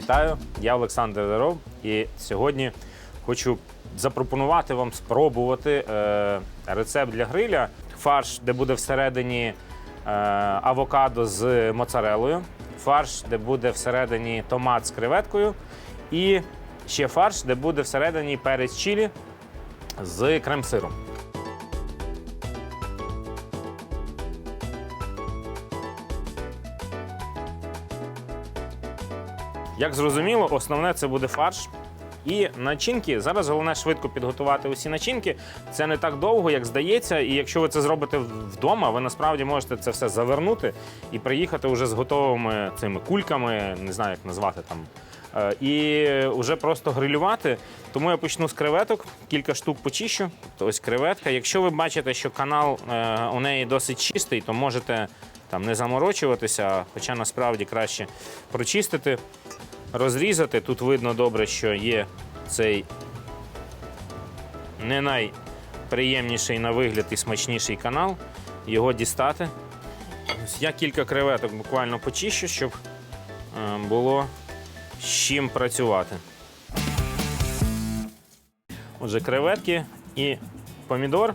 Вітаю, я Олександр Даров, і сьогодні хочу запропонувати вам спробувати е, рецепт для гриля. Фарш, де буде всередині е, авокадо з моцарелою, фарш, де буде всередині томат з креветкою, і ще фарш, де буде всередині перець чилі з крем-сиром. Як зрозуміло, основне це буде фарш. І начинки. Зараз головне швидко підготувати усі начинки. Це не так довго, як здається. І якщо ви це зробите вдома, ви насправді можете це все завернути і приїхати вже з готовими цими кульками, не знаю, як назвати там. Е, І вже просто грилювати. Тому я почну з креветок, кілька штук почищу. То ось креветка. Якщо ви бачите, що канал е, у неї досить чистий, то можете там не заморочуватися, хоча насправді краще прочистити розрізати. Тут видно добре, що є цей не найприємніший на вигляд і смачніший канал. Його дістати. Я кілька креветок буквально почищу, щоб е, було з чим працювати. Отже, креветки і помідор.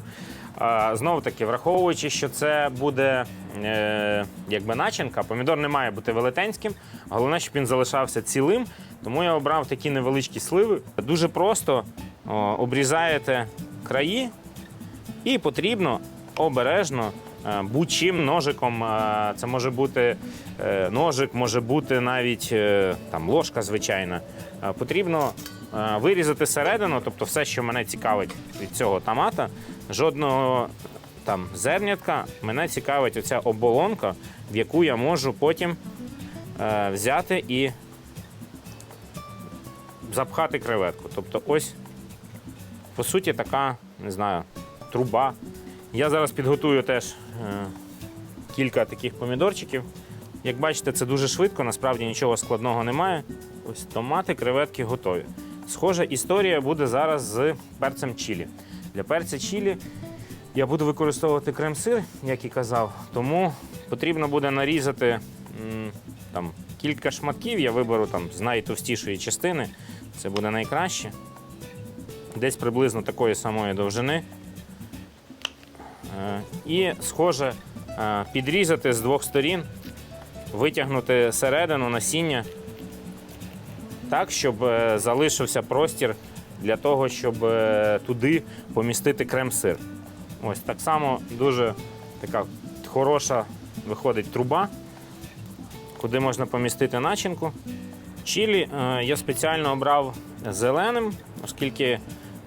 Знову таки, враховуючи, що це буде е, якби начинка, помідор не має бути велетенським. Головне, щоб він залишався цілим. Тому я обрав такі невеличкі сливи. Дуже просто о, обрізаєте краї і потрібно обережно е, будь-чим ножиком. е, Це може бути е, ножик, може бути навіть там ложка звичайна. Потрібно вирізати середину, тобто все, що мене цікавить від цього томата, жодного там зернятка. Мене цікавить оця оболонка, в яку я можу потім е, взяти і запхати креветку. Тобто, ось, по суті, така, не знаю, труба. Я зараз підготую теж е, кілька таких помідорчиків. Як бачите, це дуже швидко, насправді нічого складного немає. Ось томати, креветки готові. Схожа історія буде зараз з перцем чілі. Для перця чілі я буду використовувати крем-сир, як і казав, тому потрібно буде нарізати там, кілька шматків. Я виберу там, з найтовстішої частини. Це буде найкраще. Десь приблизно такої самої довжини. Е, І схоже е, підрізати з двох сторін, витягнути середину насіння так, щоб е, залишився простір для того, щоб туди помістити крем-сир. Ось так само дуже така хороша виходить труба, куди можна помістити начинку. Чілі е, я спеціально обрав зеленим, оскільки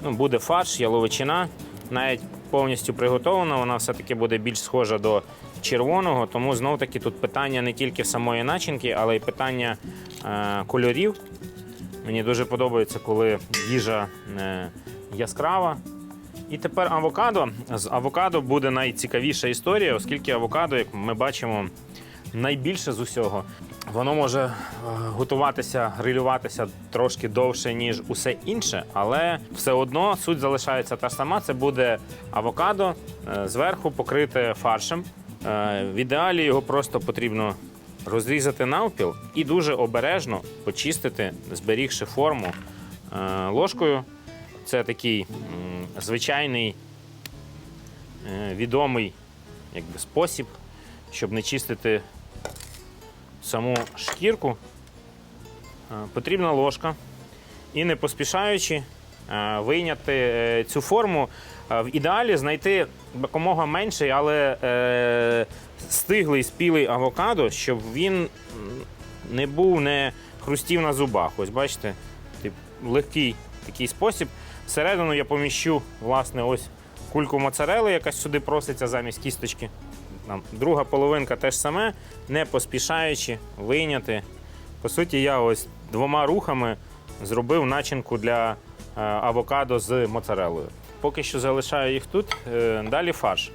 ну, буде фарш, яловичина. Навіть повністю приготована, вона все-таки буде більш схожа до червоного. Тому знов таки тут питання не тільки самої начинки, але й питання е, кольорів. Мені дуже подобається, коли їжа е, яскрава. І тепер авокадо. З авокадо буде найцікавіша історія, оскільки авокадо, як ми бачимо, найбільше з усього. Воно може е, готуватися, грилюватися трошки довше, ніж усе інше, але все одно суть залишається та сама. Це буде авокадо е, зверху покрите фаршем. Е, В ідеалі його просто потрібно розрізати навпіл і дуже обережно почистити, зберігши форму ложкою. Це такий звичайний е, відомий якби, спосіб, щоб не чистити саму шкірку. Е, Потрібна ложка і не поспішаючи е, вийняти цю форму. В ідеалі знайти якомога менший, але е, стиглий спілий авокадо, щоб він не був, не хрустів на зубах. Ось бачите, легкий такий спосіб. Всередину я поміщу власне, ось кульку моцарели, якась сюди проситься замість кісточки. Там, друга половинка теж саме, не поспішаючи вийняти. По суті, я ось двома рухами зробив начинку для е, авокадо з моцарелою. Поки що залишаю їх тут. Е, далі фарш.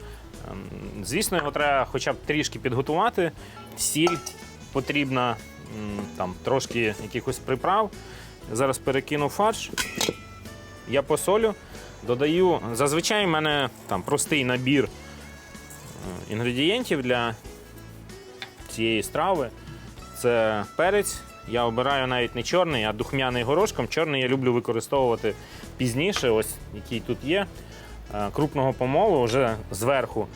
Ем, Звісно, його треба хоча б трішки підготувати. Сіль потрібна, там, трошки якихось приправ. Зараз перекину фарш. Я посолю, додаю. Зазвичай в мене там простий набір е, інгредієнтів для цієї страви. Це перець Я обираю навіть не чорний, а духмяний горошком. Чорний я люблю використовувати пізніше, ось який тут є. Е, Крупного помолу вже зверху.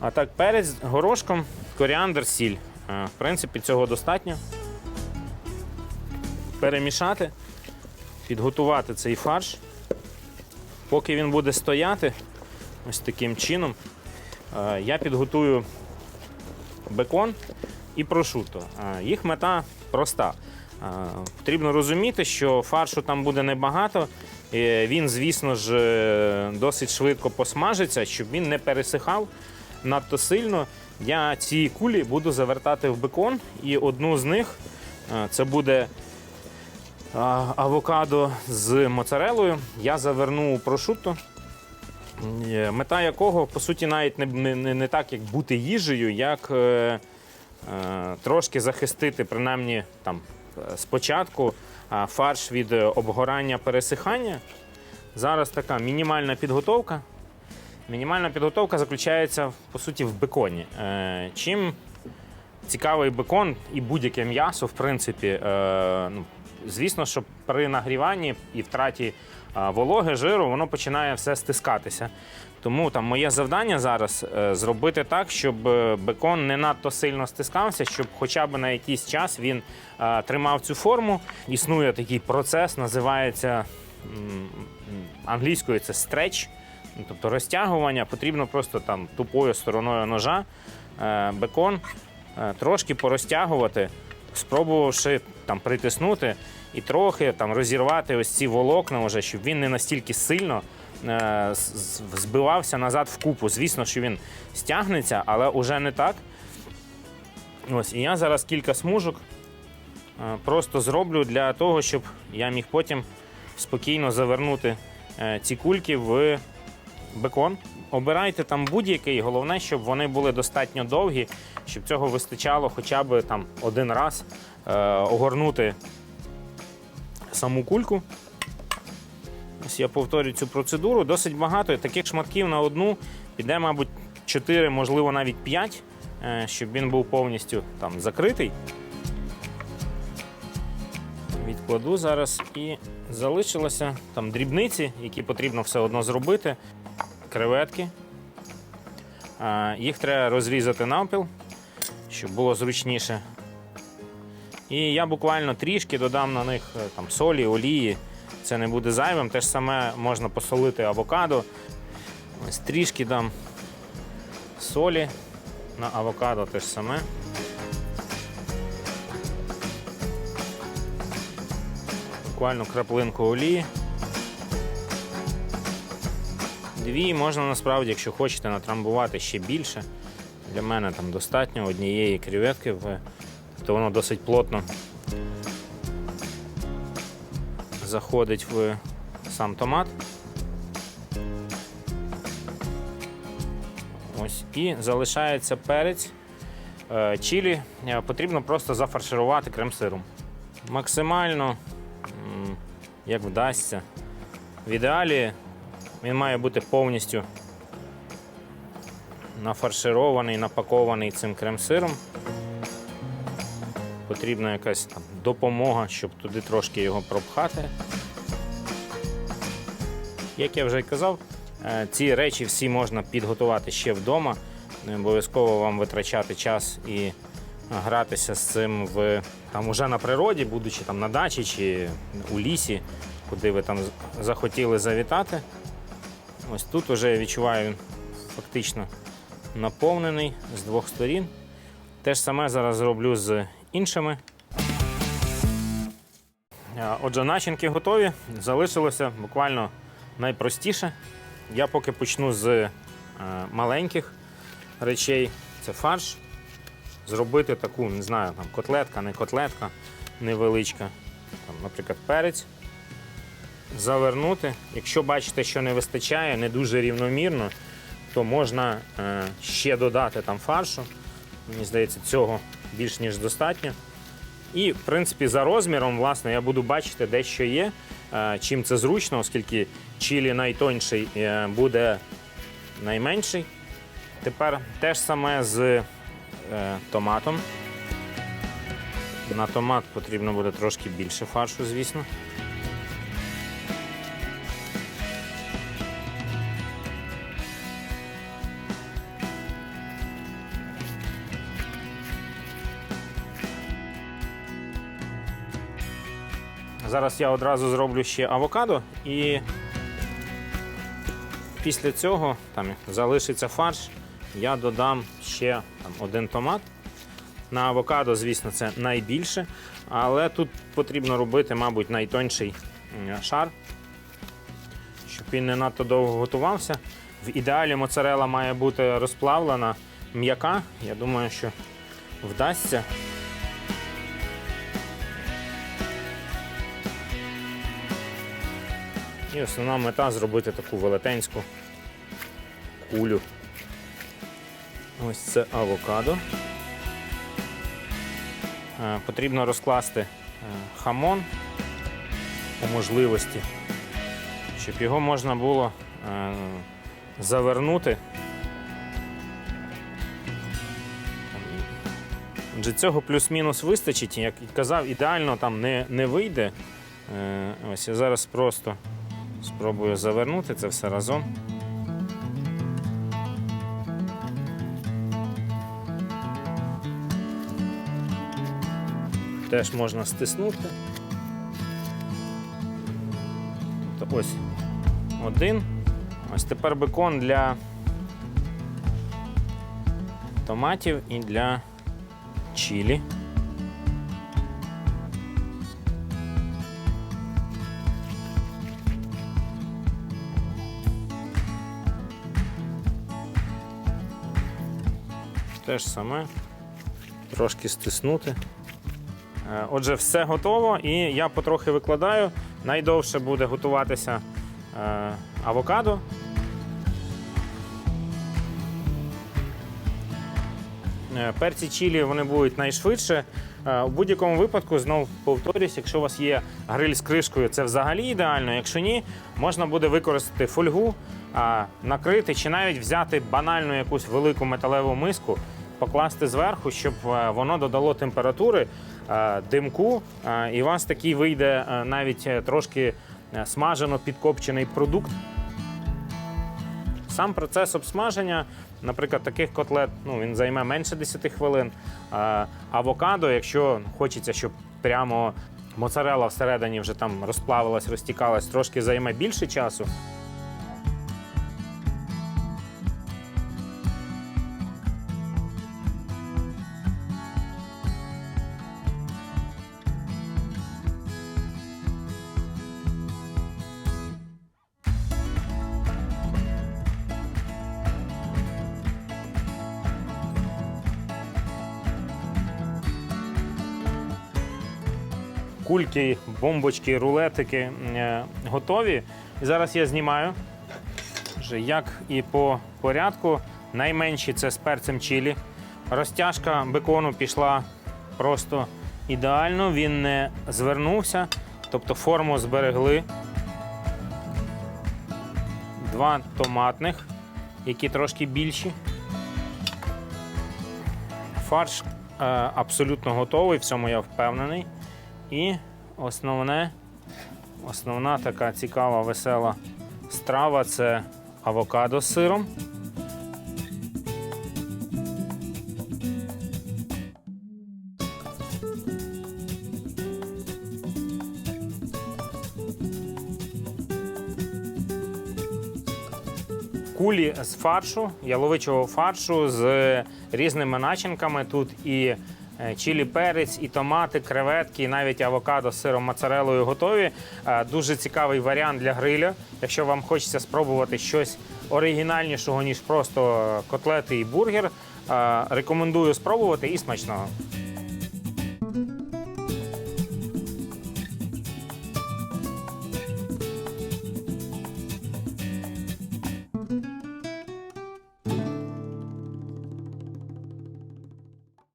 А так, перець горошком, коріандр, сіль. Е, В принципі, цього достатньо. Перемішати, підготувати цей фарш. Поки він буде стояти, ось таким чином, е, я підготую бекон і прошуто. Е, Їх мета проста. Е, Потрібно розуміти, що фаршу там буде небагато. Він, звісно ж, досить швидко посмажиться, щоб він не пересихав надто сильно. Я ці кулі буду завертати в бекон, і одну з них це буде авокадо з моцарелою. Я заверну у прошутто. Е, Мета якого, по суті, навіть не, не, не- так, як бути їжею, як е, е, трошки захистити, принаймні там, е, спочатку а, фарш від е, обгорання пересихання. Зараз така мінімальна підготовка. Мінімальна підготовка заключається по суті в беконі. Е, чим цікавий бекон і будь-яке м'ясо, в принципі, е, ну, звісно, що при нагріванні і втраті вологи, жиру, воно починає все стискатися. Тому там моє завдання зараз е, зробити так, щоб е, бекон не надто сильно стискався, щоб хоча б на якийсь час він тримав цю форму. Існує такий процес, називається англійською це стреч. Тобто розтягування потрібно просто там тупою стороною ножа е, бекон трошки порозтягувати, спробувавши там притиснути і трохи там розірвати ось ці волокна, вже, щоб він не настільки сильно е, збивався назад в купу. Звісно, що він стягнеться, але уже не так. Ось, і я зараз кілька смужок е, просто зроблю для того, щоб я міг потім спокійно завернути е, ці кульки в бекон. Обирайте там будь-який, головне, щоб вони були достатньо довгі, щоб цього вистачало хоча б там один раз е, огорнути саму кульку. Ось я повторюю цю процедуру. Досить багато. Таких шматків на одну піде, мабуть, 4, можливо, навіть 5, е, щоб він був повністю там закритий. Відкладу зараз і залишилося там дрібниці, які потрібно все одно зробити. Креветки. Їх треба розрізати навпіл, щоб було зручніше. І я буквально трішки додам на них е, там, солі, олії. Це не буде зайвим. Те ж саме можна посолити авокадо. Ось трішки дам солі на авокадо те ж саме. Буквально краплинку олії. Дві можна насправді, якщо хочете, натрамбувати ще більше. Для мене там достатньо однієї креветки, тобто воно досить плотно заходить в сам томат. Ось і залишається перець. Е, Чилі е, потрібно просто зафарширувати крем-сиром. Максимально, як вдасться. В ідеалі він має бути повністю нафарширований, напакований цим крем-сиром. Потрібна якась там допомога, щоб туди трошки його пропхати. Як я вже казав, е, ці речі всі можна підготувати ще вдома. Не обов'язково вам витрачати час і гратися з цим в там уже на природі, будучи там на дачі чи у лісі, куди ви там захотіли завітати. Ось тут вже відчуваю фактично наповнений з двох сторін. Те ж саме зараз зроблю з іншими. Отже, начинки готові. Залишилося буквально найпростіше. Я поки почну з е, маленьких речей. Це фарш. Зробити таку, не знаю, там котлетка, не котлетка, невеличка. Там, наприклад, перець. Завернути. Якщо бачите, що не вистачає, не дуже рівномірно, то можна е, ще додати там фаршу. Мені здається, цього більш ніж достатньо. І, в принципі, за розміром, власне, я буду бачити, де що є, е, чим це зручно, оскільки чилі найтонший е, буде найменший. Тепер те ж саме з томатом. На томат потрібно буде трошки більше фаршу, звісно. Зараз я одразу зроблю ще авокадо і після цього там залишиться фарш, я додам ще там, один томат. На авокадо, звісно, це найбільше, але тут потрібно робити, мабуть, найтонший шар, щоб він не надто довго готувався. В ідеалі моцарела має бути розплавлена, м'яка. Я думаю, що вдасться. І основна мета зробити таку велетенську кулю. Ось це авокадо. Е, Потрібно розкласти е, хамон по можливості, щоб його можна було е, завернути. Отже, цього плюс-мінус вистачить, як і казав, ідеально там не, не вийде. Ось я зараз просто спробую завернути це все разом. Теж можна стиснути. Тобто ось один. Ось тепер бекон для томатів і для чилі. Те ж саме. Трошки стиснути. Е, Отже, все готово, і я потрохи викладаю. Найдовше буде готуватися е, авокадо. Е, Перці чилі вони будуть найшвидше. У будь-якому випадку, знову повторюсь, якщо у вас є гриль з кришкою, це взагалі ідеально. Якщо ні, можна буде використати фольгу, накрити чи навіть взяти банальну якусь велику металеву миску, покласти зверху, щоб е, воно додало температури, е, димку, е, і у вас такий вийде навіть трошки смажено підкопчений продукт. Сам процес обсмаження, наприклад, таких котлет ну, він займе менше 10 хвилин. Авокадо, якщо хочеться, щоб прямо моцарела всередині вже там розплавилась, розтікалась, трошки займе більше часу. Кульки, бомбочки, рулетики е, готові. І зараз я знімаю. Як і по порядку, найменші це з перцем чилі. Розтяжка бекону пішла просто ідеально, він не звернувся, тобто форму зберегли. Два томатних, які трошки більші. Фарш е, абсолютно готовий, в цьому я впевнений. І основне, основна така цікава, весела страва це авокадо з сиром. Кулі з фаршу, яловичого фаршу з різними начинками. Тут і е, чилі перець, і томати, креветки, і навіть авокадо з сиром моцарелою готові. Е, Дуже цікавий варіант для гриля. Якщо вам хочеться спробувати щось оригінальнішого, ніж просто котлети і бургер, е, рекомендую спробувати і смачного.